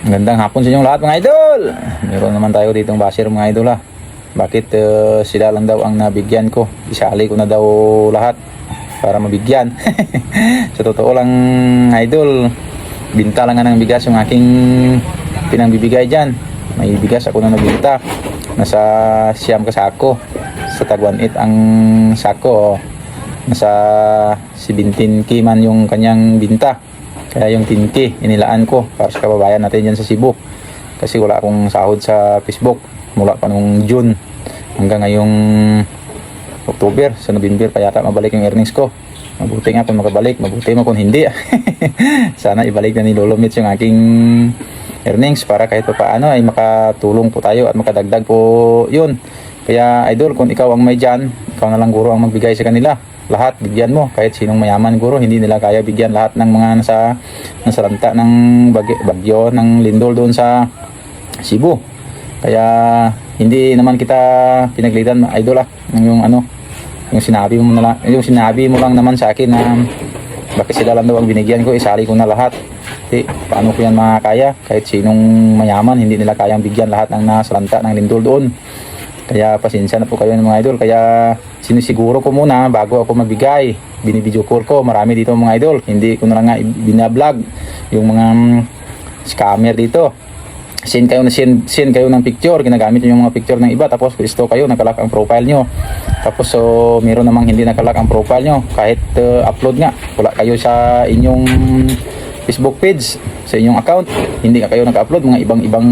Magandang hapon sa inyong lahat mga idol. Meron naman tayo ditong basher mga idol ha. Bakit eh, sila lang daw ang nabigyan ko? Isali ko na daw lahat para mabigyan. sa totoo lang idol, binta lang nga ng bigas yung aking pinangbibigay dyan. May bigas ako na nabinta. Nasa siyam ka sako. Sa tagwanit ang sako. Oh. Nasa 17 kiman yung kanyang binta. Kaya yung 10K, inilaan ko para sa kababayan natin dyan sa Cebu. Kasi wala akong sahod sa Facebook mula pa nung June hanggang ngayong October. Sa November pa yata mabalik yung earnings ko. Mabuti nga kung makabalik, mabuti mo kung hindi. Sana ibalik na ni Lolo Mitch yung aking earnings para kahit pa paano ay makatulong po tayo at makadagdag po yun. Kaya idol, kung ikaw ang may dyan, ikaw lang guro ang magbigay sa kanila. Lahat bigyan mo. Kahit sinong mayaman guro hindi nila kaya bigyan lahat ng mga nasa nasa lanta ng bagyo, bagyo ng lindol doon sa Cebu. Kaya hindi naman kita pinaglitan idol ah. Yung ano yung sinabi mo na lang yung sinabi mo lang naman sa akin na bakit sila lang daw ang binigyan ko isali ko na lahat. Di paano ko yan makakaya? Kahit sinong mayaman hindi nila kayang bigyan lahat ng nasa lanta ng lindol doon. Kaya pasensya na po kayo ng mga idol. Kaya sinisiguro ko muna bago ako magbigay. Binibideo call ko. Marami dito mga idol. Hindi ko na lang nga binablog yung mga mm, scammer dito. Send kayo na send, send kayo ng picture. Ginagamit nyo yung mga picture ng iba. Tapos gusto kayo, nakalak ang profile nyo. Tapos so, meron namang hindi nakalak ang profile nyo. Kahit uh, upload nga. Wala kayo sa inyong Facebook page sa inyong account. Hindi ka kayo naka-upload. Mga ibang-ibang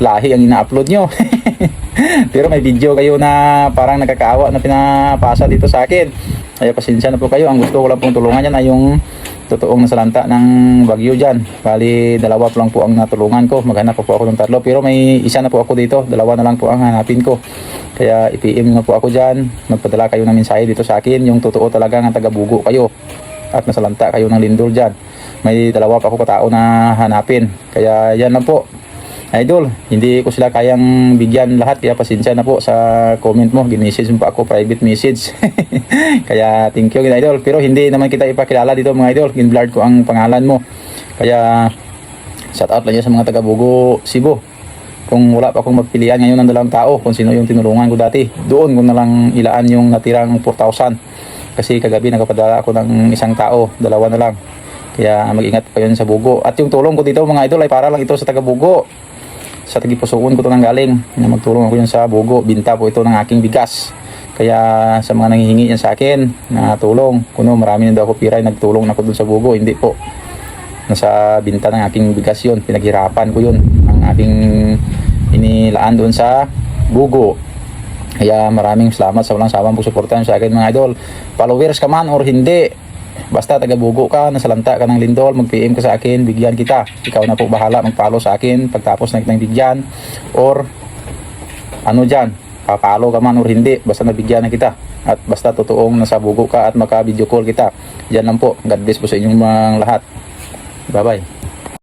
lahi ang ina-upload nyo. Pero may video kayo na parang nakakaawa na pinapasa dito sa akin. Kaya pasensya na po kayo. Ang gusto ko lang pong tulungan yan ay yung totoong nasalanta ng bagyo dyan. Bali, dalawa po lang po ang natulungan ko. Maghanap po ako ng tatlo. Pero may isa na po ako dito. Dalawa na lang po ang hanapin ko. Kaya i-PM na po ako dyan. Magpadala kayo ng mensahe dito sa akin. Yung totoo talaga ng taga-bugo kayo. At nasalanta kayo ng lindol dyan. May dalawa pa ako katao na hanapin. Kaya yan lang po. Idol, hindi ko sila kayang bigyan lahat kaya pasensya na po sa comment mo. Gin-message mo pa ako private message. kaya thank you idol. Pero hindi naman kita ipakilala dito mga idol. Gin-blurred ko ang pangalan mo. Kaya shout out lang sa mga taga Bugo, Cebu. Kung wala pa akong magpilian ngayon ng dalawang tao kung sino yung tinulungan ko dati, doon ko na lang ilaan yung natirang 4,000. Kasi kagabi nakapadala ako ng isang tao, dalawa na lang. Kaya mag-ingat pa yun sa Bugo. At yung tulong ko dito mga idol ay para lang ito sa taga Bugo sa tagipusoon ko to nang galing. Na magtulong ako yun sa bugo. Binta po ito ng aking bigas. Kaya sa mga nangihingi yan sa akin na tulong kuno marami na daw ako piray nagtulong na ako dun sa bugo. Hindi po. Nasa binta ng aking bigas yun. Pinaghirapan ko yun. Ang aking inilaan doon sa bugo. Kaya maraming salamat sa walang sawang pagsuportahan sa akin mga idol. Followers ka man or hindi Basta taga-bugo ka, nasalanta ka ng lindol, mag-PM ka sa akin, bigyan kita. Ikaw na po bahala mag-follow sa akin pagtapos na kitang bigyan. Or ano dyan, papalo ka man or hindi, basta nabigyan na kita. At basta totoong nasa bugo ka at maka-video call kita. Yan lang po. God bless po sa inyong mga lahat. Bye-bye.